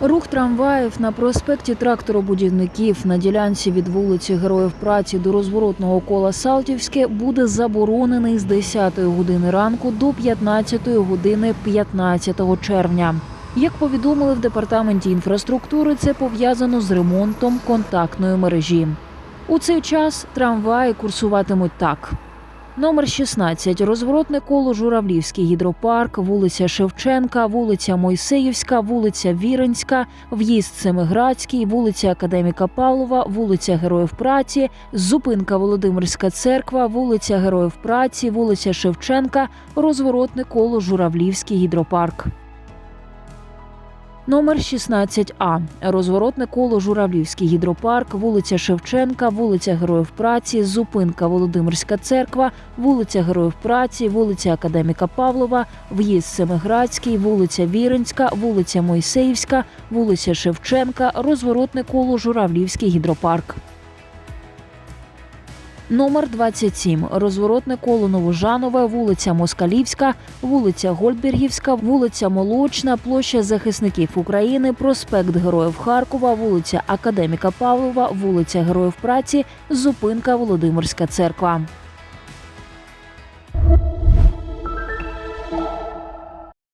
Рух трамваїв на проспекті тракторобудівників на ділянці від вулиці Героїв Праці до розворотного кола Салтівське буде заборонений з 10 години ранку до 15 години 15 червня. Як повідомили в департаменті інфраструктури, це пов'язано з ремонтом контактної мережі. У цей час трамваї курсуватимуть так. Номер 16. Розворотне коло Журавлівський гідропарк, вулиця Шевченка, вулиця Мойсеївська, вулиця Віренська, в'їзд Семиградський, вулиця Академіка Павлова, вулиця Героїв Праці, зупинка Володимирська церква, вулиця Героїв Праці, вулиця Шевченка, розворотне коло Журавлівський гідропарк. Номер 16А. Розворотне коло Журавлівський гідропарк, вулиця Шевченка, вулиця Героїв Праці, зупинка Володимирська церква, вулиця Героїв Праці, вулиця Академіка Павлова, в'їзд Семиградський, вулиця Віренська, вулиця Мойсеївська, вулиця Шевченка, розворотне коло Журавлівський гідропарк. Номер 27. Розворотне коло Новожанове, вулиця Москалівська, вулиця Гольдбергівська, вулиця Молочна, площа захисників України, проспект Героїв Харкова, вулиця Академіка Павлова, вулиця Героїв Праці, зупинка Володимирська церква.